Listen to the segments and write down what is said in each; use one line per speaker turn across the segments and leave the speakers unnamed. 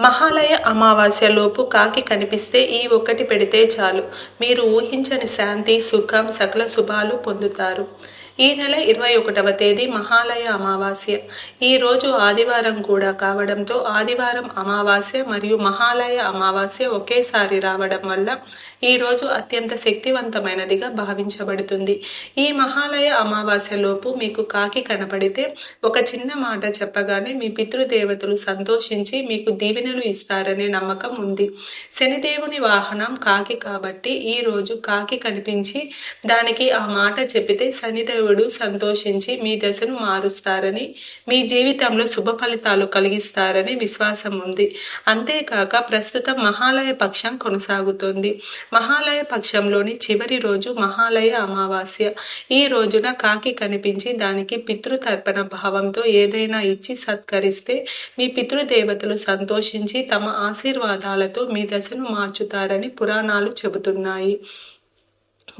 మహాలయ అమావాస్యలోపు కాకి కనిపిస్తే ఈ ఒక్కటి పెడితే చాలు. మీరు ఊహించని శాంతి సుఖం సకల శుభాలు పొందుతారు. ఈ నెల ఇరవై ఒకటవ తేదీ మహాలయ అమావాస్య. ఈ రోజు ఆదివారం కూడా కావడంతో ఆదివారం అమావాస్య మరియు మహాలయ అమావాస్య ఒకేసారి రావడం వల్ల ఈ రోజు అత్యంత శక్తివంతమైనదిగా భావించబడుతుంది. ఈ మహాలయ అమావాస్యలోపు మీకు కాకి కనపడితే ఒక చిన్న మాట చెప్పగానే మీ పితృదేవతలు సంతోషించి మీకు దీవెనలు ఇస్తారనే నమ్మకం ఉంది. శనిదేవుని వాహనం కాకి కాబట్టి ఈ రోజు కాకి కనిపించి దానికి ఆ మాట చెప్పితే శనిదేవుడు సంతోషించి మీ దశను మారుస్తారని మీ జీవితంలో శుభ ఫలితాలు కలిగిస్తారని విశ్వాసం ఉంది. అంతేకాక ప్రస్తుతం మహాలయ పక్షం కొనసాగుతుంది. మహాలయ పక్షంలోని చివరి రోజు మహాలయ అమావాస్య. ఈ రోజున కాకి కనిపించి దానికి పితృతర్పణ భావంతో ఏదైనా ఇచ్చి సత్కరిస్తే మీ పితృదేవతలు సంతోషించి తమ ఆశీర్వాదాలతో మీ దశను మార్చుతారని పురాణాలు చెబుతున్నాయి.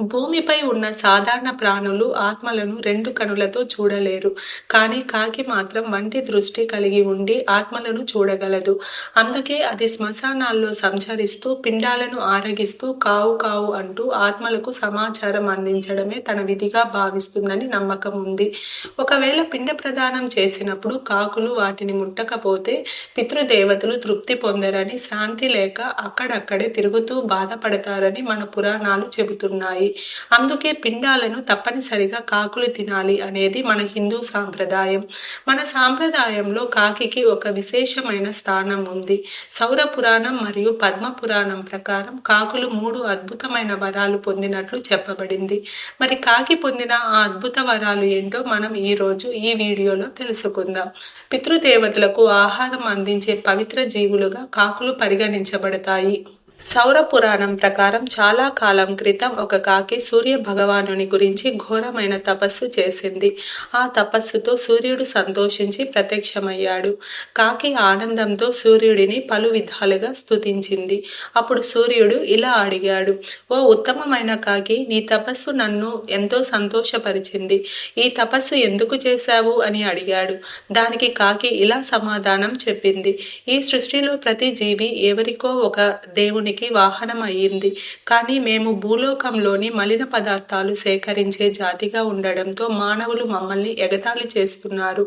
భూమిపై ఉన్న సాధారణ ప్రాణులు ఆత్మలను రెండు కనులతో చూడలేరు. కానీ కాకి మాత్రం వంటి దృష్టి కలిగి ఉండి ఆత్మలను చూడగలదు. అందుకే అది శ్మశానాల్లో సంచరిస్తూ పిండాలను ఆరగిస్తూ కావు కావు అంటూ ఆత్మలకు సమాచారం అందించడమే తన విధిగా భావిస్తుందని నమ్మకం ఉంది. ఒకవేళ పిండ ప్రదానం చేసినప్పుడు కాకులు వాటిని ముట్టకపోతే పితృదేవతలు తృప్తి పొందరని శాంతి లేక అక్కడక్కడే తిరుగుతూ బాధపడతారని మన పురాణాలు చెబుతున్నాయి. అందుకే పిండాలను తప్పనిసరిగా కాకులు తినాలి అనేది మన హిందూ సాంప్రదాయం. మన సాంప్రదాయంలో కాకికి ఒక విశేషమైన స్థానం ఉంది. సౌర పురాణం మరియు పద్మ పురాణం ప్రకారం కాకులు మూడు అద్భుతమైన వరాలు పొందినట్లు చెప్పబడింది. మరి కాకి పొందిన ఆ అద్భుత వరాలు ఏంటో మనం ఈ రోజు ఈ వీడియోలో తెలుసుకుందాం. పితృదేవతలకు ఆహారం అందించే పవిత్ర జీవులుగా కాకులు పరిగణించబడతాయి. సౌర పురాణం ప్రకారం చాలా కాలం క్రితం ఒక కాకి సూర్య భగవానుని గురించి ఘోరమైన తపస్సు చేసింది. ఆ తపస్సుతో సూర్యుడు సంతోషించి ప్రత్యక్షమయ్యాడు. కాకి ఆనందంతో సూర్యుడిని పలు విధాలుగా స్థుతించింది అప్పుడు సూర్యుడు ఇలా అడిగాడు ఓ ఉత్తమమైన కాకి నీ తపస్సు నన్ను ఎంతో సంతోషపరిచింది. ఈ తపస్సు ఎందుకు చేశావు? అని అడిగాడు. దానికి కాకి ఇలా సమాధానం చెప్పింది ఈ సృష్టిలో ప్రతి జీవి ఎవరికో ఒక దేవుని దేవునికి వాహనం అయ్యింది కానీ మేము భూలోకంలోని మలిన పదార్థాలు సేకరించే జాతిగా ఉండడంతో మానవులు మమ్మల్ని ఎగతాళి చేస్తున్నారు.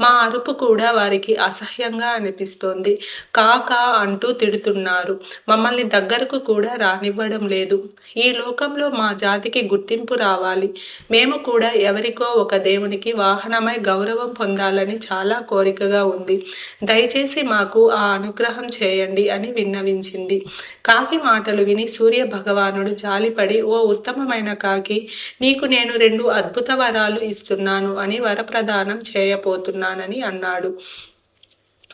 మా అరుపు కూడా వారికి అసహ్యంగా అనిపిస్తోంది. కా కా అంటూ తిడుతున్నారు. మమ్మల్ని దగ్గరకు కూడా రానివ్వడం లేదు. ఈ లోకంలో మా జాతికి గుర్తింపు రావాలి. మేము కూడా ఎవరికో ఒక దేవునికి వాహనమై గౌరవం పొందాలని చాలా కోరికగా ఉంది. దయచేసి మాకు ఆ అనుగ్రహం చేయండి అని విన్నవించింది. కాకి మాటలు విని సూర్య భగవానుడు జాలిపడి ఓ ఉత్తమమైన కాకి నీకు నేను రెండు అద్భుత వరాలు ఇస్తున్నాను అని వరప్రదానం చేయబోతున్నానని అన్నాడు.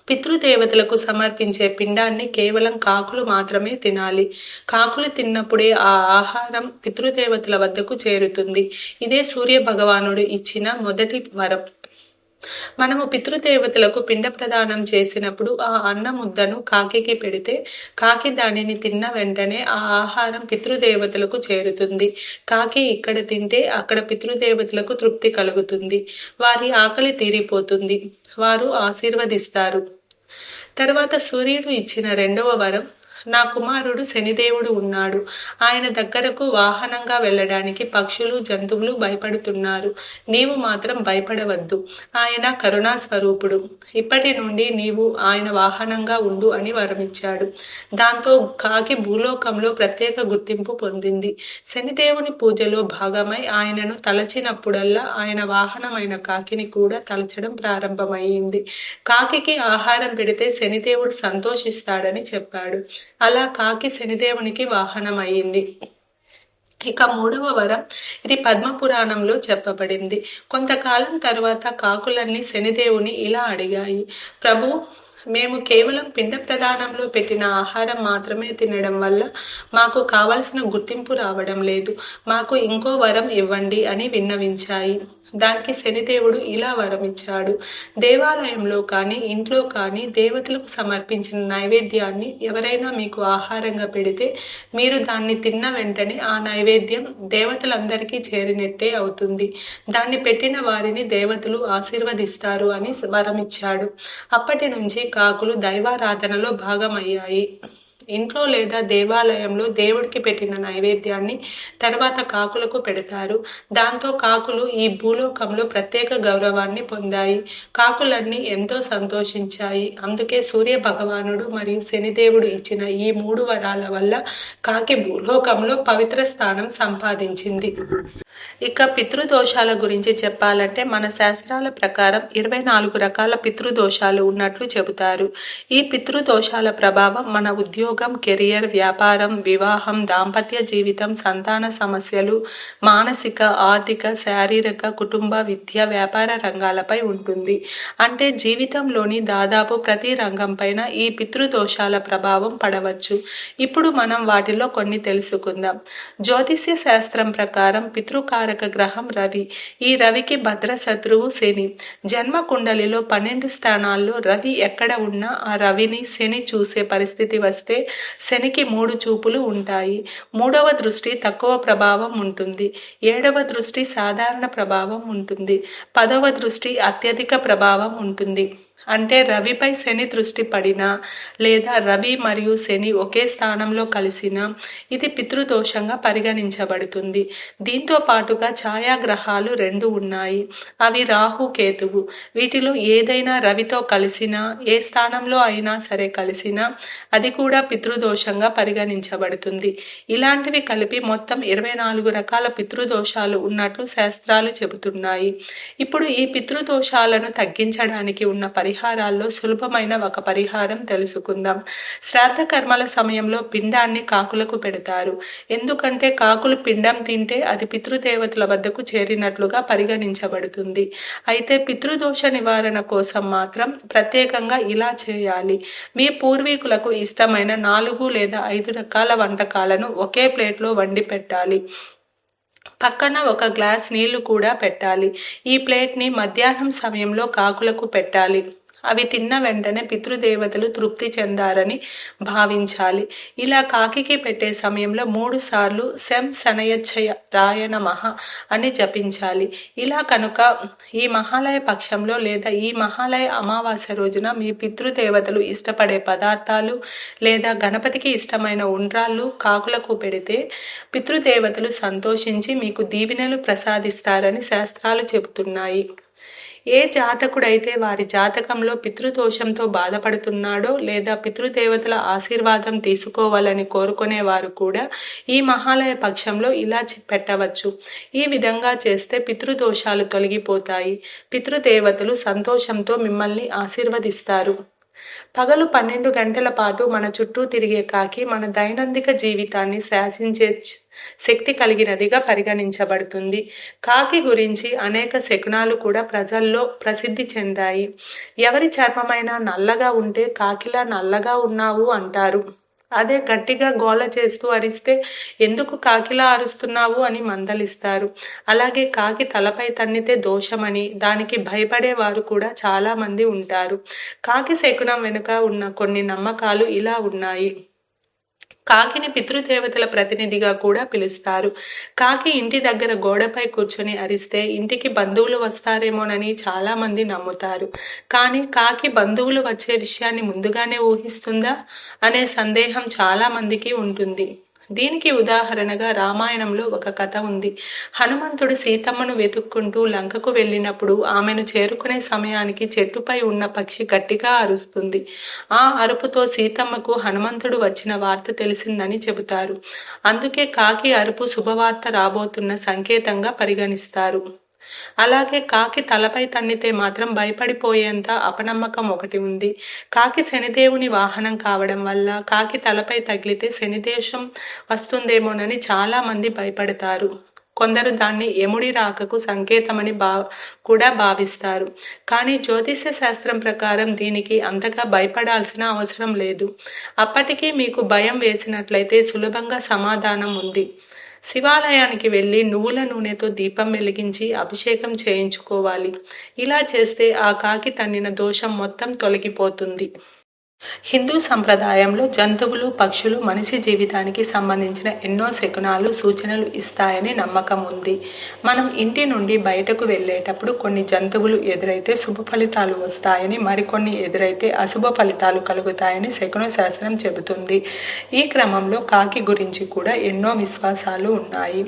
పితృదేవతలకు సమర్పించే పిండాన్ని కేవలం కాకులు మాత్రమే తినాలి. కాకులు తిన్నప్పుడే ఆ ఆహారం పితృదేవతల వద్దకు చేరుతుంది. ఇదే సూర్య భగవానుడు ఇచ్చిన మొదటి వరం. మనము పితృదేవతలకు పిండ ప్రదానం చేసినప్పుడు ఆ అన్న ముద్దను కాకికి పెడితే కాకి దానిని తిన్న వెంటనే ఆ ఆహారం పితృదేవతలకు చేరుతుంది. కాకి ఇక్కడ తింటే అక్కడ పితృదేవతలకు తృప్తి కలుగుతుంది. వారి ఆకలి తీరిపోతుంది. వారు ఆశీర్వదిస్తారు. తర్వాత సూర్యుడు ఇచ్చిన రెండవ వరం నా కుమారుడు శనిదేవుడు ఉన్నాడు. ఆయన దగ్గరకు వాహనంగా వెళ్ళడానికి పక్షులు జంతువులు భయపడుతున్నారు. నీవు మాత్రం భయపడవద్దు. ఆయన కరుణా స్వరూపుడు. ఇప్పటి నుండి నీవు ఆయన వాహనంగా ఉండు అని వరమిచ్చాడు. దాంతో కాకి భూలోకంలో ప్రత్యేక గుర్తింపు పొందింది. శనిదేవుని పూజలో భాగమై ఆయనను తలచినప్పుడల్లా ఆయన వాహనమైన కాకిని కూడా తలచడం ప్రారంభమయ్యింది. కాకి ఆహారం పెడితే శనిదేవుడు సంతోషిస్తాడని చెప్పాడు. అలా కాకి శనిదేవునికి వాహనమయ్యింది. ఇక మూడవ వరం ఇది పద్మపురాణంలో చెప్పబడింది. కొంతకాలం తర్వాత కాకులన్నీ శనిదేవుని ఇలా అడిగాయి. ప్రభు మేము కేవలం పిండ ప్రదానంలో పెట్టిన ఆహారం మాత్రమే తినడం వల్ల మాకు కావలసిన గుర్తింపు రావడం లేదు. మాకు ఇంకో వరం ఇవ్వండి అని విన్నవించాయి. దానికి శనిదేవుడు ఇలా వరమిచ్చాడు. దేవాలయంలో కానీ ఇంట్లో కానీ దేవతలకు సమర్పించిన నైవేద్యాన్ని ఎవరైనా మీకు ఆహారంగా పెడితే మీరు దాన్ని తిన్న వెంటనే ఆ నైవేద్యం దేవతలందరికీ చేరినట్టే అవుతుంది. దాన్ని పెట్టిన వారిని దేవతలు ఆశీర్వదిస్తారు అని వరమిచ్చాడు. అప్పటి నుంచి కాకులు దైవారాధనలో భాగమయ్యాయి. ఇంట్లో లేదా దేవాలయంలో దేవుడికి పెట్టిన నైవేద్యాన్ని తర్వాత కాకులకు పెడతారు. దాంతో కాకులు ఈ భూలోకంలో ప్రత్యేక గౌరవాన్ని పొందాయి. కాకులన్నీ ఎంతో సంతోషించాయి. అందుకే సూర్య భగవానుడు మరియు శనిదేవుడు ఇచ్చిన ఈ మూడు వరాల వల్ల కాకి భూలోకంలో పవిత్ర స్థానం సంపాదించింది. ఇక పితృదోషాల గురించి చెప్పాలంటే మన శాస్త్రాల ప్రకారం ఇరవై నాలుగు రకాల పితృదోషాలు ఉన్నట్లు చెబుతారు. ఈ పితృదోషాల ప్రభావం మన ఉద్యోగం కెరియర్ వ్యాపారం వివాహం దాంపత్య జీవితం సంతాన సమస్యలు మానసిక ఆర్థిక శారీరక కుటుంబ విద్య వ్యాపార రంగాలపై ఉంటుంది. అంటే జీవితంలోని దాదాపు ప్రతి రంగం పైన ఈ పితృదోషాల ప్రభావం పడవచ్చు. ఇప్పుడు మనం వాటిలో కొన్ని తెలుసుకుందాం. జ్యోతిష్య శాస్త్రం ప్రకారం కారక గ్రహం రవి. ఈ రవికి భద్ర శత్రువు శని. జన్మ కుండలిలో పన్నెండు స్థానాల్లో రవి ఎక్కడ ఉన్నా ఆ రవిని శని చూసే పరిస్థితి వస్తే శనికి మూడు చూపులు ఉంటాయి. మూడవ దృష్టి తక్కువ ప్రభావం ఉంటుంది. ఏడవ దృష్టి సాధారణ ప్రభావం ఉంటుంది. పదవ దృష్టి అత్యధిక ప్రభావం ఉంటుంది. అంటే రవిపై శని దృష్టి పడినా లేదా రవి మరియు శని ఒకే స్థానంలో కలిసినా ఇది పితృదోషంగా పరిగణించబడుతుంది. దీంతో పాటుగా ఛాయాగ్రహాలు రెండు ఉన్నాయి. అవి రాహు కేతువు. వీటిలో ఏదైనా రవితో కలిసినా ఏ స్థానంలో అయినా సరే కలిసినా అది కూడా పితృదోషంగా పరిగణించబడుతుంది. ఇలాంటివి కలిపి మొత్తం ఇరవై నాలుగు రకాల పితృదోషాలు ఉన్నట్లు శాస్త్రాలు చెబుతున్నాయి. ఇప్పుడు ఈ పితృదోషాలను తగ్గించడానికి ఉన్న పరి పరిహారాల్లో సులభమైన ఒక పరిహారం తెలుసుకుందాం. శ్రాద్ధ కర్మల సమయంలో పిండాన్ని కాకులకు పెడతారు. ఎందుకంటే కాకులు పిండం తింటే అది పితృదేవతల వద్దకు చేరినట్లుగా పరిగణించబడుతుంది. అయితే పితృదోష నివారణ కోసం మాత్రం ప్రత్యేకంగా ఇలా చేయాలి. మీ పూర్వీకులకు ఇష్టమైన నాలుగు లేదా ఐదు రకాల వంటకాలను ఒకే ప్లేట్లో వండి పెట్టాలి. పక్కన ఒక గ్లాస్ నీళ్ళు కూడా పెట్టాలి. ఈ ప్లేట్ని మధ్యాహ్నం సమయంలో కాకులకు పెట్టాలి. అవి తిన్న వెంటనే పితృదేవతలు తృప్తి చెందారని భావించాలి. ఇలా కాకికి పెట్టే సమయంలో మూడు సార్లు శం శనయచ్చయ రాయణ నమః అని జపించాలి. ఇలా కనుక ఈ మహాలయ పక్షంలో లేదా ఈ మహాలయ అమావాస్య రోజున మీ పితృదేవతలు ఇష్టపడే పదార్థాలు లేదా గణపతికి ఇష్టమైన ఉండ్రాళ్ళు కాకులకు పెడితే పితృదేవతలు సంతోషించి మీకు దీవెనలు ప్రసాదిస్తారని శాస్త్రాలు చెబుతున్నాయి. ఏ జాతకుడైతే వారి జాతకంలో పితృదోషంతో బాధపడుతున్నాడో లేదా పితృదేవతల ఆశీర్వాదం తీసుకోవాలని కోరుకునేవారు కూడా ఈ మహాలయ పక్షంలో ఇలా పెట్టవచ్చు. ఈ విధంగా చేస్తే పితృదోషాలు తొలగిపోతాయి. పితృదేవతలు సంతోషంతో మిమ్మల్ని ఆశీర్వదిస్తారు. పగలు పన్నెండు గంటల పాటు మన చుట్టూ తిరిగే కాకి మన దైనందిక జీవితాన్ని శాసించే శక్తి కలిగినదిగా పరిగణించబడుతుంది. కాకి గురించి అనేక శకునాలు కూడా ప్రజల్లో ప్రసిద్ధి చెందాయి. ఎవరి చర్మమైనా నల్లగా ఉంటే కాకిలా నల్లగా ఉన్నావు అంటారు. అదే గట్టిగా గోల చేస్తూ అరిస్తే ఎందుకు కాకిలా అరుస్తున్నావు అని మందలిస్తారు. అలాగే కాకి తలపై తన్నితే దోషమని దానికి భయపడే వారు కూడా చాలామంది ఉంటారు. కాకి శకునం వెనుక ఉన్న కొన్ని నమ్మకాలు ఇలా ఉన్నాయి. కాకిని పితృదేవతల ప్రతినిధిగా కూడా పిలుస్తారు. కాకి ఇంటి దగ్గర గోడపై కూర్చొని అరిస్తే ఇంటికి బంధువులు వస్తారేమోనని చాలామంది నమ్ముతారు. కానీ కాకి బంధువులు వచ్చే విషయాన్ని ముందుగానే ఊహిస్తుందా? అనే సందేహం చాలామందికి ఉంటుంది. దీనికి ఉదాహరణగా రామాయణంలో ఒక కథ ఉంది. హనుమంతుడు సీతమ్మను వెతుక్కుంటూ లంకకు వెళ్ళినప్పుడు ఆమెను చేరుకునే సమయానికి చెట్టుపై ఉన్న పక్షి గట్టిగా అరుస్తుంది. ఆ అరుపుతో సీతమ్మకు హనుమంతుడు వచ్చిన వార్త తెలిసిందని చెబుతారు. అందుకే కాకి అరుపు శుభవార్త రాబోతున్న సంకేతంగా పరిగణిస్తారు. అలాగే కాకి తలపై తన్నితే మాత్రం భయపడిపోయేంత అపనమ్మకం ఒకటి ఉంది. కాకి శనిదేవుని వాహనం కావడం వల్ల కాకి తలపై తగిలితే శనిదేశం వస్తుందేమోనని చాలామంది భయపడతారు. కొందరు దాన్ని యముడి రాకకు సంకేతమని భా కూడా భావిస్తారు. కానీ జ్యోతిష్య శాస్త్రం ప్రకారం దీనికి అంతగా భయపడాల్సిన అవసరం లేదు. అప్పటికీ మీకు భయం వేసినట్లయితే సులభంగా సమాధానం ఉంది. శివాలయానికి వెళ్ళి నువ్వుల నూనెతో దీపం వెలిగించి అభిషేకం చేయించుకోవాలి. ఇలా చేస్తే ఆ కాకి తన్నిన దోషం మొత్తం తొలగిపోతుంది. హిందూ సంప్రదాయంలో జంతువులు పక్షులు మనిషి జీవితానికి సంబంధించిన ఎన్నో శకునాలు సూచనలు ఇస్తాయని నమ్మకం ఉంది. మనం ఇంటి నుండి బయటకు వెళ్ళేటప్పుడు కొన్ని జంతువులు ఎదురైతే శుభ ఫలితాలు వస్తాయని మరికొన్ని ఎదురైతే అశుభ ఫలితాలు కలుగుతాయని శకున శాస్త్రం చెబుతుంది. ఈ క్రమంలో కాకి గురించి కూడా ఎన్నో విశ్వాసాలు ఉన్నాయి.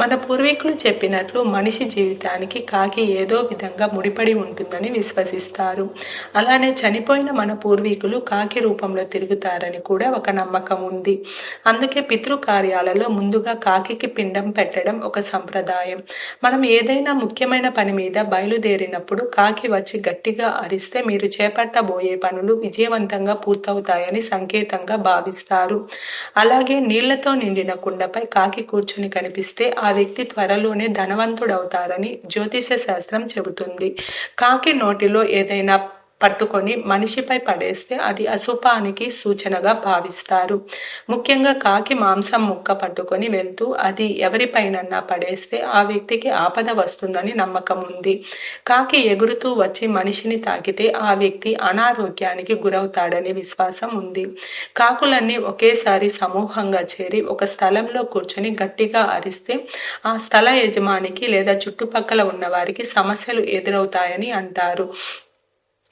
మన పూర్వీకులు చెప్పినట్లు మనిషి జీవితానికి కాకి ఏదో విధంగా ముడిపడి ఉంటుందని విశ్వసిస్తారు. అలానే చనిపోయిన మన పూర్వీకులు కాకి రూపంలో తిరుగుతారని కూడా ఒక నమ్మకం ఉంది. అందుకే పితృకార్యాలలో ముందుగా కాకికి పిండం పెట్టడం ఒక సంప్రదాయం. మనం ఏదైనా ముఖ్యమైన పని మీద బయలుదేరినప్పుడు కాకి వచ్చి గట్టిగా అరిస్తే మీరు చేపట్టబోయే పనులు విజయవంతంగా పూర్తవుతాయని సంకేతంగా భావిస్తారు. అలాగే నీళ్ళతో నిండిన కుండపై కాకి కూర్చుని కనిపిస్తే ఆ వ్యక్తి త్వరలోనే ధనవంతుడవుతారని జ్యోతిష శాస్త్రం చెబుతుంది. కాకి నోటిలో ఏదైనా పట్టుకొని మనిషిపై పడేస్తే అది అశుభానికి సూచనగా భావిస్తారు. ముఖ్యంగా కాకి మాంసం ముక్క పట్టుకొని వెళ్తూ అది ఎవరిపైనన్నా పడేస్తే ఆ వ్యక్తికి ఆపద వస్తుందని నమ్మకం ఉంది. కాకి ఎగురుతూ వచ్చి మనిషిని తాకితే ఆ వ్యక్తి అనారోగ్యానికి గురవుతాడని విశ్వాసం ఉంది. కాకులన్నీ ఒకేసారి సమూహంగా చేరి ఒక స్థలంలో కూర్చొని గట్టిగా అరిస్తే ఆ స్థల యజమానికి లేదా చుట్టుపక్కల ఉన్న వారికి సమస్యలు ఎదురవుతాయని అంటారు.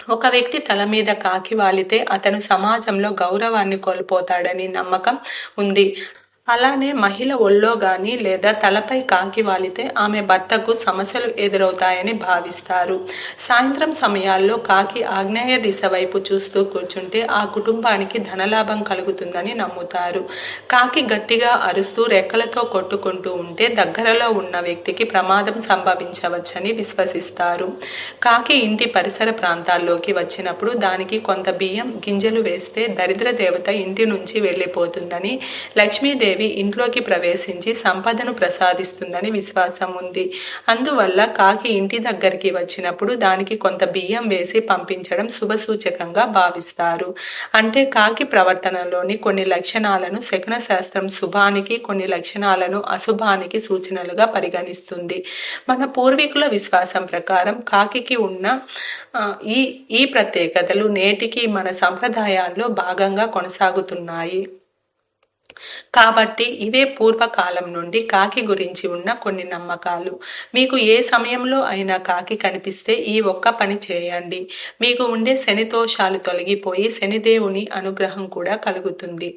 ఒక వ్యక్తి తల మీద కాకి వాలితే అతను సమాజంలో గౌరవాన్ని కోల్పోతాడని నమ్మకం ఉంది. అలానే మహిళ ఒళ్ళో గాని లేదా తలపై కాకి వాలితే ఆమె భర్తకు సమస్యలు ఎదురవుతాయని భావిస్తారు. సాయంత్రం సమయాల్లో కాకి ఆగ్నేయ దిశ వైపు చూస్తూ కూర్చుంటే ఆ కుటుంబానికి ధనలాభం కలుగుతుందని నమ్ముతారు. కాకి గట్టిగా అరుస్తూ రెక్కలతో కొట్టుకుంటూ ఉంటే దగ్గరలో ఉన్న వ్యక్తికి ప్రమాదం సంభవించవచ్చని విశ్వసిస్తారు. కాకి ఇంటి పరిసర ప్రాంతాల్లోకి వచ్చినప్పుడు దానికి కొంత బియ్యం గింజలు వేస్తే దరిద్ర దేవత ఇంటి నుంచి వెళ్ళిపోతుందని లక్ష్మీదేవి దేవి ఇంట్లోకి ప్రవేశించి సంపదను ప్రసాదిస్తుందని విశ్వాసం ఉంది. అందువల్ల కాకి ఇంటి దగ్గరికి వచ్చినప్పుడు దానికి కొంత బియ్యం వేసి పంపించడం శుభసూచకంగా భావిస్తారు. అంటే కాకి ప్రవర్తనలోని కొన్ని లక్షణాలను శకున శాస్త్రం శుభానికి కొన్ని లక్షణాలను అశుభానికి సూచనలుగా పరిగణిస్తుంది. మన పూర్వీకుల విశ్వాసం ప్రకారం కాకి ఉన్న ఈ ఈ ప్రత్యేకతలు నేటికి మన సంప్రదాయాల్లో భాగంగా కొనసాగుతున్నాయి. కాబట్టి ఇవే పూర్వకాలం నుండి కాకి గురించి ఉన్న కొన్ని నమ్మకాలు. మీకు ఏ సమయంలో అయినా కాకి కనిపిస్తే ఈ ఒక్క పని చేయండి. మీకు ఉండే శని దోషాలు తొలగిపోయి శనిదేవుని అనుగ్రహం కూడా కలుగుతుంది.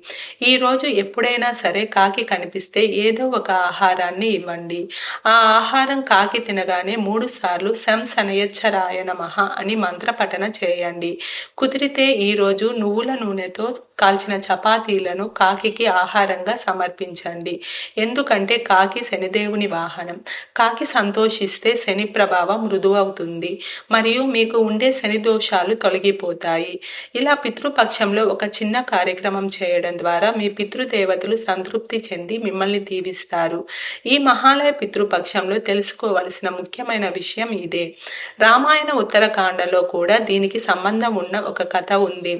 ఈరోజు ఎప్పుడైనా సరే కాకి కనిపిస్తే ఏదో ఒక ఆహారాన్ని ఇవ్వండి. ఆ ఆహారం కాకి తినగానే మూడు సార్లు శం శనయచ్చరాయ నమః అని మంత్రపఠన చేయండి. కుదిరితే ఈరోజు నువ్వుల నూనెతో కాల్చిన చపాతీలను కాకి ఆహారం ఆహారంగా సమర్పించండి. ఎందుకంటే కాకి శనిదేవుని వాహనం. కాకి సంతోషిస్తే శని ప్రభావం మృదువవుతుంది మరియు మీకు ఉండే శని దోషాలు తొలగిపోతాయి. ఇలా పితృపక్షంలో ఒక చిన్న కార్యక్రమం చేయడం ద్వారా మీ పితృదేవతలు సంతృప్తి చెంది మిమ్మల్ని దీవిస్తారు. ఈ మహాలయ పితృపక్షంలో తెలుసుకోవలసిన ముఖ్యమైన విషయం ఇదే. రామాయణ ఉత్తరకాండలో కూడా దీనికి సంబంధం ఉన్న ఒక కథ ఉంది.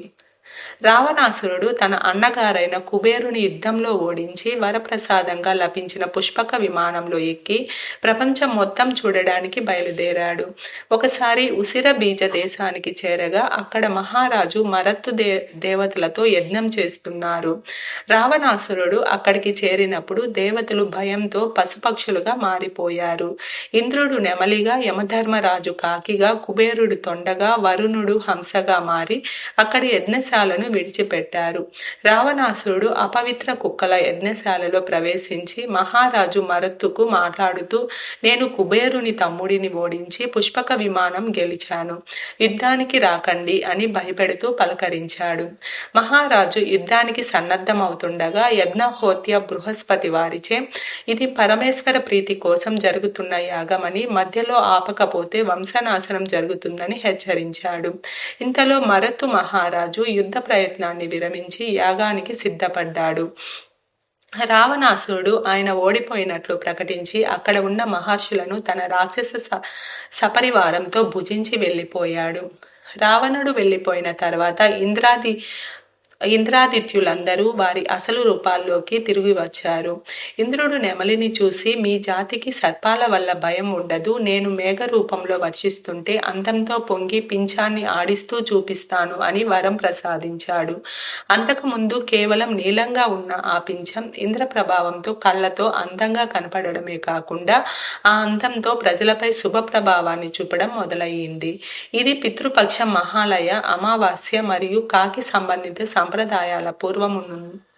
రావణాసురుడు తన అన్నగారైన కుబేరుని యుద్ధంలో ఓడించి వరప్రసాదంగా లభించిన పుష్పక విమానంలో ఎక్కి ప్రపంచం మొత్తం చూడడానికి బయలుదేరాడు. ఒకసారి ఉసిర బీజ దేశానికి చేరగా అక్కడ మహారాజు మరత్తు దే దేవతలతో యజ్ఞం చేస్తున్నారు. రావణాసురుడు అక్కడికి చేరినప్పుడు దేవతలు భయంతో పశుపక్షులుగా మారిపోయారు. ఇంద్రుడు నెమలిగా యమధర్మరాజు కాకిగా కుబేరుడు తొండగా వరుణుడు హంసగా మారి అక్కడి యజ్ఞశాలను విడిచిపెట్టారు. రావణాసురుడు అపవిత్ర కుక్కల యజ్ఞశాలలో ప్రవేశించి మహారాజు మరత్తుకు మాట్లాడుతూ నేను కుబేరుని తమ్ముడిని ఓడించి పుష్పక విమానం గెలిచాను. యుద్ధానికి రాకండి అని భయపెడుతూ పలకరించాడు. మహారాజు యుద్ధానికి సన్నద్ధమవుతుండగా యజ్ఞహోత్య బృహస్పతి వారిచే ఇది పరమేశ్వర ప్రీతి కోసం జరుగుతున్న యాగమని మధ్యలో ఆపకపోతే వంశనాశనం జరుగుతుందని హెచ్చరించాడు. ఇంతలో మరత్తు మహారాజు యుద్ధ ప్రయత్నాన్ని విరమించి యాగానికి సిద్ధపడ్డాడు. రావణాసురుడు ఆయన ఓడిపోయినట్లు ప్రకటించి అక్కడ ఉన్న మహర్షులను తన రాక్షస సపరివారంతో భుజించి వెళ్ళిపోయాడు. రావణుడు వెళ్ళిపోయిన తర్వాత ఇంద్రాది ఇంద్రాదిత్యులందరూ వారి అసలు రూపాల్లోకి తిరిగి వచ్చారు. ఇంద్రుడు నెమలిని చూసి మీ జాతికి సర్పాల వల్ల భయం ఉండదు. నేను మేఘ రూపంలో వర్షిస్తుంటే అంతంతో పొంగి పింఛాన్ని ఆడిస్తూ చూపిస్తాను అని వరం ప్రసాదించాడు. అంతకుముందు కేవలం నీలంగా ఉన్న ఆ పింఛం ఇంద్ర ప్రభావంతో కళ్ళతో అందంగా కనపడమే కాకుండా ఆ అందంతో ప్రజలపై శుభ ప్రభావాన్ని చూపడం మొదలయ్యింది. ఇది పితృపక్ష మహాలయ అమావాస్య మరియు కాకి సంబంధిత సాంప్రదాయాల పూర్వము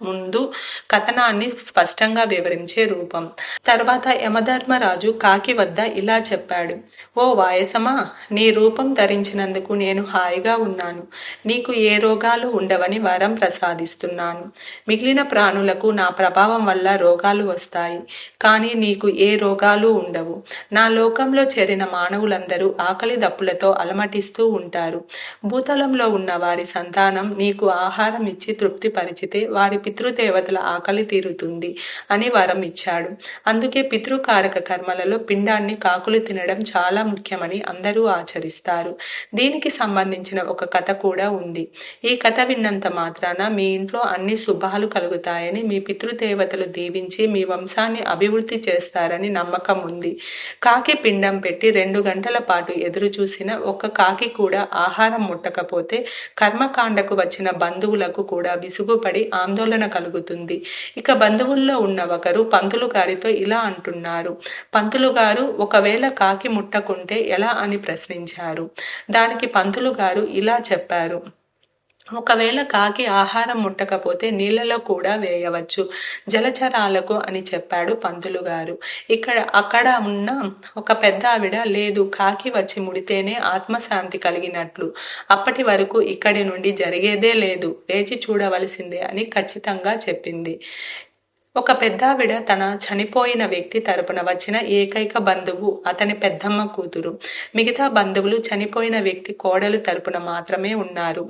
ముందు కథనాన్ని స్పష్టంగా వివరించే రూపం. తర్వాత యమధర్మరాజు కాకి వద్ద ఇలా చెప్పాడు. ఓ వాయసమా నీ రూపం ధరించినందుకు నేను హాయిగా ఉన్నాను. నీకు ఏ రోగాలు ఉండవని వరం ప్రసాదిస్తున్నాను. మిగిలిన ప్రాణులకు నా ప్రభావం వల్ల రోగాలు వస్తాయి. కానీ నీకు ఏ రోగాలు ఉండవు. నా లోకంలో చేరిన మానవులందరూ ఆకలి దప్పులతో అలమటిస్తూ ఉంటారు. భూతలంలో ఉన్న వారి సంతానం నీకు ఆహారం ఇచ్చి తృప్తిపరిచితే వారి పితృదేవతల ఆకలి తీరుతుంది అని వరం ఇచ్చాడు అందుకే పితృకారక కర్మలలో పిండాన్ని కాకులు తినడం చాలా ముఖ్యమని అందరూ ఆచరిస్తారు. దీనికి సంబంధించిన ఒక కథ కూడా ఉంది. ఈ కథ విన్నంత మాత్రాన మీ ఇంట్లో అన్ని శుభాలు కలుగుతాయని మీ పితృదేవతలు దీవించి మీ వంశాన్ని అభివృద్ధి చేస్తారని నమ్మకం ఉంది. కాకి పిండం పెట్టి రెండు గంటల పాటు ఎదురు చూసిన ఒక కాకి కూడా ఆహారం ముట్టకపోతే కర్మకాండకు వచ్చిన బంధువులకు కూడా విసుగుపడి ఆందోళన కలుగుతుంది. ఇక బంధువుల్లో ఉన్న ఒకరు పంతులు గారితో ఇలా అంటున్నారు. పంతులు గారు ఒకవేళ కాకి ముట్టకుంటే ఎలా అని ప్రశ్నించారు. దానికి పంతులు గారు ఇలా చెప్పారు. ఒకవేళ కాకి ఆహారం ముట్టకపోతే నీళ్ళలో కూడా వేయవచ్చు. జలచరాలకు అని చెప్పాడు పంతులు గారు. ఇక్కడ అక్కడ ఉన్న ఒక పెద్ద ఆవిడ లేదు. కాకి వచ్చి ముడితేనే ఆత్మశాంతి కలిగినట్లు. అప్పటి వరకు ఇక్కడి నుండి జరిగేదే లేదు. వేచి చూడవలసిందే అని ఖచ్చితంగా చెప్పింది. ఒక పెద్దావిడ తన చనిపోయిన వ్యక్తి తరపున వచ్చిన ఏకైక బంధువు అతని పెద్దమ్మ కూతురు. మిగతా బంధువులు చనిపోయిన వ్యక్తి కోడలు తరపున మాత్రమే ఉన్నారు.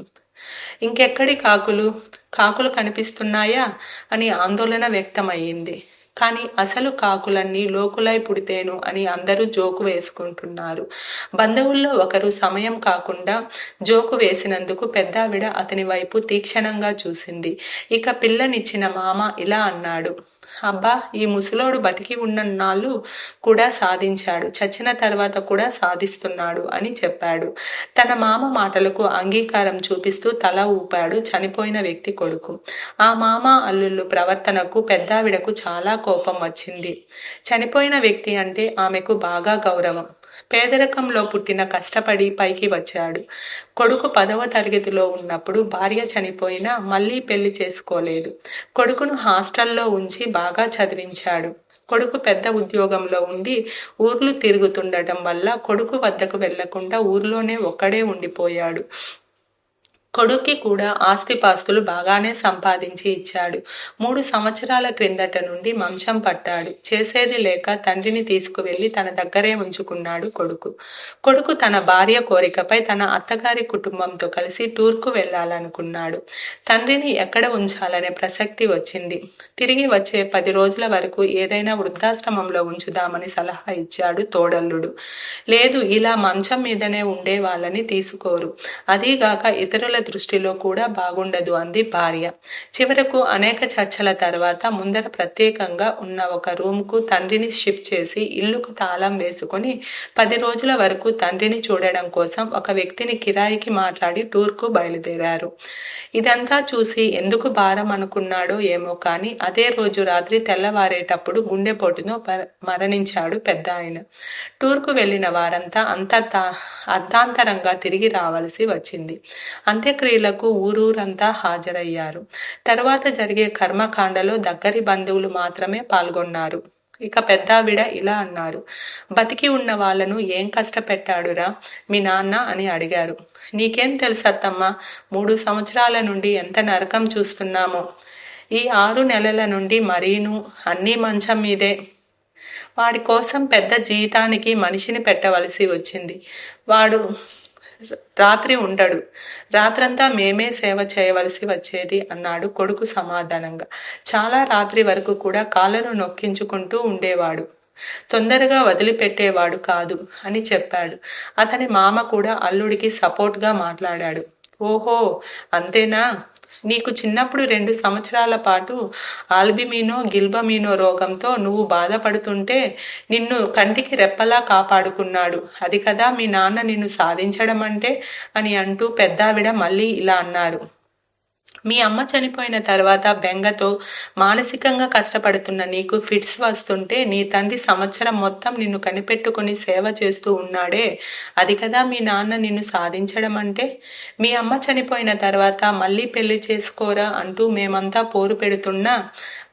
ఇంకెక్కడి కాకులు కాకులు కనిపిస్తున్నాయా? అని ఆందోళన వ్యక్తమయ్యింది. కానీ అసలు కాకులన్నీ లోకులై పుడితేను అని అందరూ జోకు వేసుకుంటున్నారు. బంధువుల్లో ఒకరు సమయం కాకుండా జోకు వేసినందుకు పెద్దావిడ అతని వైపు తీక్షణంగా చూసింది. ఇక పిల్లనిచ్చిన మామ ఇలా అన్నాడు. అబ్బా ఈ ముసలోడు బతికి ఉన్నన్నాళ్ళు కూడా సాధించాడు. చచ్చిన తర్వాత కూడా సాధిస్తున్నాడు అని చెప్పాడు. తన మామ మాటలకు అంగీకారం చూపిస్తూ తల ఊపాడు చనిపోయిన వ్యక్తి కొడుకు. ఆ మామ అల్లుళ్ళు ప్రవర్తనకు పెద్దావిడకు చాలా కోపం వచ్చింది. చనిపోయిన వ్యక్తి అంటే ఆమెకు బాగా గౌరవం. పేదరికంలో పుట్టిన కష్టపడి పైకి వచ్చాడు. కొడుకు పదవ తరగతిలో ఉన్నప్పుడు భార్య చనిపోయినా మళ్ళీ పెళ్ళి చేసుకోలేదు. కొడుకును హాస్టల్లో ఉంచి బాగా చదివించాడు. కొడుకు పెద్ద ఉద్యోగంలో ఉండి ఊర్లు తిరుగుతుండటం వల్ల కొడుకు వద్దకు వెళ్ళకుండా ఊర్లోనే ఒక్కడే ఉండిపోయాడు. కొడుక్కి కూడా ఆస్తిపాస్తులు బాగానే సంపాదించి ఇచ్చాడు. మూడు సంవత్సరాల క్రిందట నుండి మంచం పట్టాడు. చేసేది లేక తండ్రిని తీసుకువెళ్ళి తన దగ్గరే ఉంచుకున్నాడు కొడుకు. కొడుకు తన భార్య కోరికపై తన అత్తగారి కుటుంబంతో కలిసి టూర్కు వెళ్ళాలనుకున్నాడు. తండ్రిని ఎక్కడ ఉంచాలనే ప్రసక్తి వచ్చింది. తిరిగి వచ్చే పది రోజుల వరకు ఏదైనా వృద్ధాశ్రమంలో ఉంచుదామని సలహా ఇచ్చాడు తోడల్లుడు. లేదు ఇలా మంచం మీదనే ఉండే వాళ్ళని తీసుకోరు. అదీగాక ఇతరుల దృష్టిలో కూడా బాగుండదు అంది భార్య. చివరకు అనేక చర్చల తర్వాత ముందర ప్రత్యేకంగా ఉన్న ఒక రూమ్కు తండ్రిని షిఫ్ట్ చేసి ఇల్లుకు తాళం వేసుకొని పది రోజుల వరకు తండ్రిని చూడడం కోసం ఒక వ్యక్తిని కిరాయికి మాట్లాడి టూర్కు బయలుదేరారు. ఇదంతా చూసి ఎందుకు భారం అనుకున్నాడో ఏమో కానీ అదే రోజు రాత్రి తెల్లవారేటప్పుడు గుండెపోటును మరణించాడు పెద్ద ఆయన టూర్కు వెళ్ళిన వారంతా అంత అర్ధాంతరంగా తిరిగి రావాల్సి వచ్చింది. అంత్యక్రియలకు ఊరూరంతా హాజరయ్యారు. తర్వాత జరిగే కర్మకాండలో దగ్గరి బంధువులు మాత్రమే పాల్గొన్నారు. ఇక పెద్దావిడ ఇలా అన్నారు బతికి ఉన్న వాళ్ళను ఏం కష్టపెట్టాడురా? మీ నాన్న అని అడిగారు. నీకేం తెలుసత్తమ్మా? మూడు సంవత్సరాల నుండి ఎంత నరకం చూస్తున్నామో. ఈ ఆరు నెలల నుండి మరీను అన్నీ మంచం మీదే. వాడి కోసం పెద్ద జీతానికి మనిషిని పెట్టవలసి వచ్చింది. వాడు రాత్రి ఉండడు. రాత్రంతా మేమే సేవ చేయవలసి వచ్చేది అన్నాడు కొడుకు సమాధానంగా. చాలా రాత్రి వరకు కూడా కాళ్ళను నొక్కించుకుంటూ ఉండేవాడు. తొందరగా వదిలిపెట్టేవాడు కాదు అని చెప్పాడు. అతని మామ కూడా అల్లుడికి సపోర్ట్గా మాట్లాడాడు. ఓహో అంతేనా? నీకు చిన్నప్పుడు రెండు సంవత్సరాల పాటు ఆల్బిమినో గిల్బమినో రోగంతో నువ్వు బాధపడుతుంటే నిన్ను కంటికి రెప్పలా కాపాడుకున్నాడు. అది కదా మీ నాన్న నిన్ను సాధించడం అంటే అని అంటూ పెద్దావిడ మళ్ళీ ఇలా అన్నారు. మీ అమ్మ చనిపోయిన తర్వాత బెంగతో మానసికంగా కష్టపడుతున్న నీకు ఫిట్స్ వస్తుంటే నీ తండ్రి సంవత్సరం మొత్తం నిన్ను కనిపెట్టుకుని సేవ చేస్తూ ఉన్నాడే. అది కదా మీ నాన్న నిన్ను సాధించడం అంటే. మీ అమ్మ చనిపోయిన తర్వాత మళ్ళీ పెళ్ళి చేసుకోరా అంటూ మేమంతా పోరు పెడుతున్నా.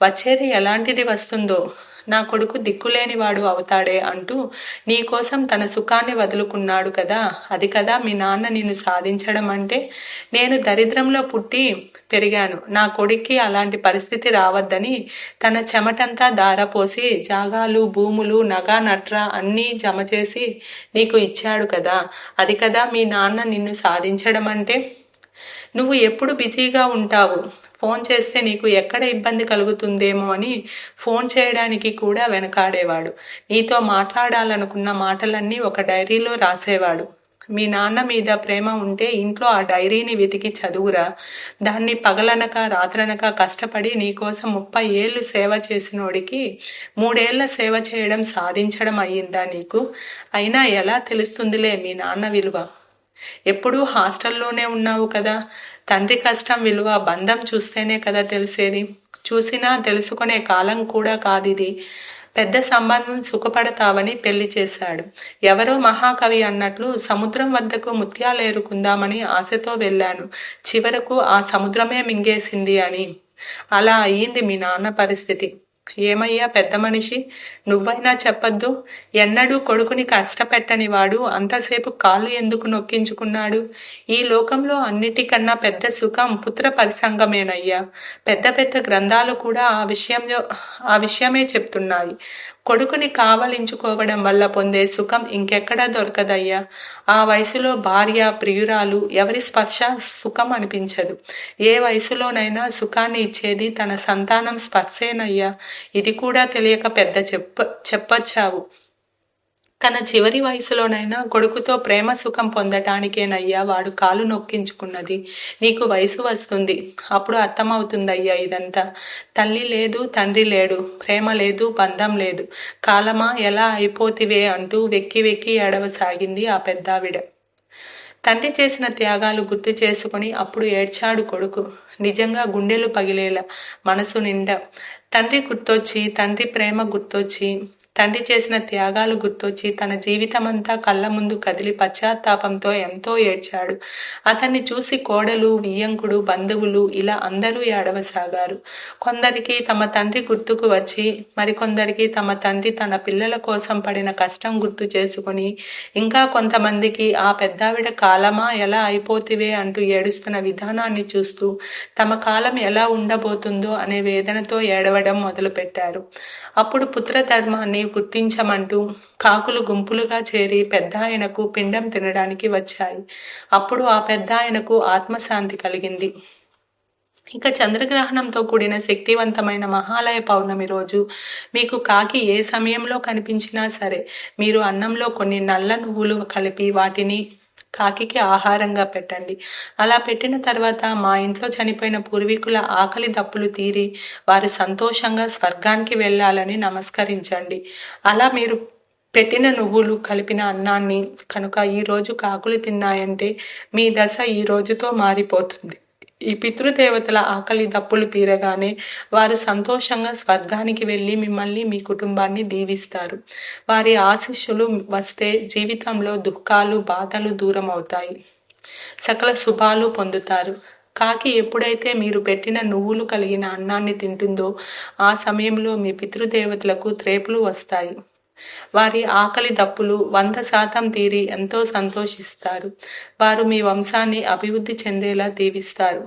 వచ్చేది ఎలాంటిది వస్తుందో? నా కొడుకు దిక్కులేనివాడు అవుతాడే అంటూ నీకోసం తన సుఖాన్ని వదులుకున్నాడు కదా. అది కదా మీ నాన్న నిన్ను సాధించడం అంటే. నేను దరిద్రంలో పుట్టి పెరిగాను. నా కొడుక్కి అలాంటి పరిస్థితి రావద్దని తన చెమటంతా దారపోసి జాగాలు భూములు నగా నట్ర అన్నీ జమ చేసి నీకు ఇచ్చాడు కదా. అది కదా మీ నాన్న నిన్ను సాధించడం అంటే. నువ్వు ఎప్పుడు బిజీగా ఉంటావు? ఫోన్ చేస్తే నీకు ఎక్కడ ఇబ్బంది కలుగుతుందేమో అని ఫోన్ చేయడానికి కూడా వెనకాడేవాడు. నీతో మాట్లాడాలనుకున్న మాటలన్నీ ఒక డైరీలో రాసేవాడు. మీ నాన్న మీద ప్రేమ ఉంటే ఇంట్లో ఆ డైరీని వెతికి చదువురా. దాన్ని పగలనక రాత్రనక కష్టపడి నీకోసం ముప్పై ఏళ్ళు సేవ చేసినోడికి మూడేళ్ళ సేవ చేయడం సాధించడం అయ్యిందా నీకు? అయినా ఎలా తెలుస్తుందిలే మీ నాన్న విలువ? ఎప్పుడూ హాస్టల్లోనే ఉన్నావు కదా. తండ్రి కష్టం విలువ బంధం చూస్తేనే కదా తెలిసేది. చూసినా తెలుసుకునే కాలం కూడా కాదిది. పెద్ద సంబంధం సుఖపడతావని పెళ్ళి చేశాడు. ఎవరో మహాకవి అన్నట్లు సముద్రం వద్దకు ముత్యాలేరుకుందామని ఆశతో వెళ్ళాను. చివరకు ఆ సముద్రమే మింగేసింది అని. అలా అయ్యింది మీ నాన్న పరిస్థితి. ఏమయ్యా పెద్ద మనిషి? నువ్వైనా చెప్పొద్దు. ఎన్నడూ కొడుకుని కష్టపెట్టని వాడు అంతసేపు కాళ్ళు ఎందుకు నొక్కించుకున్నాడు? ఈ లోకంలో అన్నిటికన్నా పెద్ద సుఖం పుత్ర పరిసంగమేనయ్యా. పెద్ద పెద్ద గ్రంథాలు కూడా ఆ విషయంలో ఆ విషయమే చెప్తున్నాయి. కొడుకుని కావలించుకోవడం వల్ల పొందే సుఖం ఇంకెక్కడా దొరకదయ్యా. ఆ వయసులో భార్య ప్రియురాలు ఎవరి స్పర్శ సుఖం అనిపించదు. ఏ వయసులోనైనా సుఖాన్ని ఇచ్చేది తన సంతానం స్పర్శేనయ్యా. ఇది కూడా తెలియక పెద్ద చెప్ప చెప్పచ్చావు. తన చివరి వయసులోనైనా కొడుకుతో ప్రేమ సుఖం పొందటానికేనయ్యా వాడు కాలు నొక్కించుకున్నది. నీకు వయసు వస్తుంది. అప్పుడు అర్థమవుతుందయ్యా ఇదంతా. తల్లి లేదు తండ్రి లేడు. ప్రేమ లేదు బంధం లేదు. కాలమా ఎలా అయిపోతివే అంటూ వెక్కి వెక్కి ఏడవసాగింది ఆ పెద్దావిడ. తండ్రి చేసిన త్యాగాలు గుర్తు చేసుకుని అప్పుడు ఏడ్చాడు కొడుకు. నిజంగా గుండెలు పగిలేలా మనసు నిండా. తండ్రి గుర్తొచ్చి తండ్రి ప్రేమ గుర్తొచ్చి తండ్రి చేసిన త్యాగాలు గుర్తొచ్చి తన జీవితమంతా కళ్ళ ముందు కదిలి పశ్చాత్తాపంతో ఎంతో ఏడ్చాడు. అతన్ని చూసి కోడలు వియ్యంకుడు బంధువులు ఇలా అందరూ ఏడవసాగారు. కొందరికి తమ తండ్రి గుర్తుకు వచ్చి మరికొందరికి తమ తండ్రి తన పిల్లల కోసం పడిన కష్టం గుర్తు చేసుకుని ఇంకా కొంతమందికి ఆ పెద్దావిడ కాలమా? ఎలా అయిపోతివే? అంటూ ఏడుస్తున్న విధానాన్ని చూస్తూ తమ కాలం ఎలా ఉండబోతుందో అనే వేదనతో ఏడవడం మొదలుపెట్టారు. అప్పుడు పుత్రధర్మాన్ని గుర్తించమంటూ కాకులు గుంపులుగా చేరి పెద్ద ఆయనకు పిండం తినడానికి వచ్చాయి. అప్పుడు ఆ పెద్ద ఆయనకు ఆత్మశాంతి కలిగింది. ఇక చంద్రగ్రహణంతో కూడిన శక్తివంతమైన మహాలయ పౌర్ణమి రోజు. మీకు కాకి ఏ సమయంలో కనిపించినా సరే మీరు అన్నంలో కొన్ని నల్ల నువ్వులు కలిపి వాటిని కాకికి ఆహారంగా పెట్టండి. అలా పెట్టిన తర్వాత మా ఇంట్లో చనిపోయిన పూర్వీకుల ఆకలి దప్పులు తీరి వారు సంతోషంగా స్వర్గానికి వెళ్ళాలని నమస్కరించండి. అలా మీరు పెట్టిన నువ్వులు కలిపిన అన్నాన్ని కనుక ఈరోజు కాకులు తిన్నాయంటే మీ దశ ఈ రోజుతో మారిపోతుంది. ఈ పితృదేవతల ఆకలి దప్పులు తీరగానే వారు సంతోషంగా స్వర్గానికి వెళ్ళి మిమ్మల్ని మీ కుటుంబాన్ని దీవిస్తారు. వారి ఆశిష్యులు వస్తే జీవితంలో దుఃఖాలు బాధలు దూరం అవుతాయి. సకల శుభాలు పొందుతారు. కాకి ఎప్పుడైతే మీరు పెట్టిన నువ్వులు కలిగిన అన్నాన్ని తింటుందో ఆ సమయంలో మీ పితృదేవతలకు త్రేపులు వస్తాయి. వారి ఆకలి దప్పులు వంద శాతం తీరి ఎంతో సంతోషిస్తారు. వారు మీ వంశాన్ని అభివృద్ధి చెందేలా దీవిస్తారు.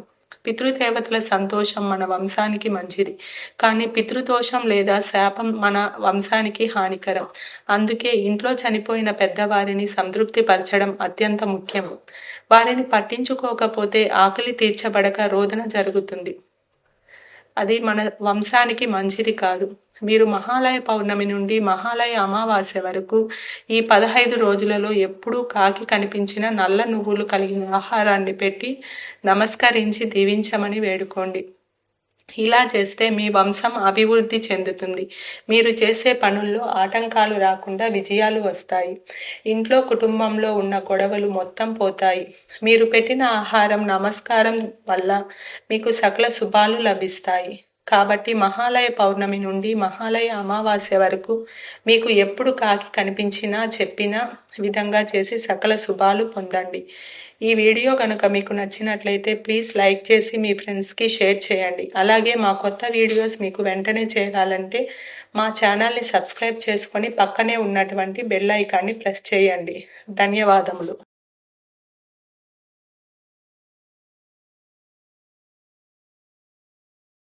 పితృదేవతల సంతోషం మన వంశానికి మంచిది. కానీ పితృదోషం లేదా శాపం మన వంశానికి హానికరం. అందుకే ఇంట్లో చనిపోయిన పెద్దవారిని సంతృప్తిపరచడం అత్యంత ముఖ్యం. వారిని పట్టించుకోకపోతే ఆకలి తీర్చబడక రోదన జరుగుతుంది. అది మన వంశానికి మంచిది కాదు. మీరు మహాలయ పౌర్ణమి నుండి మహాలయ అమావాస్య వరకు ఈ పదహైదు రోజులలో ఎప్పుడూ కాకి కనిపించిన నల్ల నువ్వులు కలిగిన ఆహారాన్ని పెట్టి నమస్కరించి దీవించమని వేడుకోండి. ఇలా చేస్తే మీ వంశం అభివృద్ధి చెందుతుంది. మీరు చేసే పనుల్లో ఆటంకాలు రాకుండా విజయాలు వస్తాయి. ఇంట్లో కుటుంబంలో ఉన్న గొడవలు మొత్తం పోతాయి. మీరు పెట్టిన ఆహారం నమస్కారం వల్ల మీకు సకల శుభాలు లభిస్తాయి. కాబట్టి మహాలయ పౌర్ణమి నుండి మహాలయ అమావాస్య వరకు మీకు ఎప్పుడు కాకి కనిపించినా చెప్పిన విధంగా చేసి సకల శుభాలు పొందండి. ఈ వీడియో కనుక మీకు నచ్చినట్లయితే ప్లీజ్ లైక్ చేసి మీ ఫ్రెండ్స్కి షేర్ చేయండి. అలాగే మా కొత్త వీడియోస్ మీకు వెంటనే చేయాలంటే మా ఛానల్ని సబ్స్క్రైబ్ చేసుకొని పక్కనే ఉన్నటువంటి బెల్ ఐకాన్ని ప్రెస్ చేయండి. ధన్యవాదములు.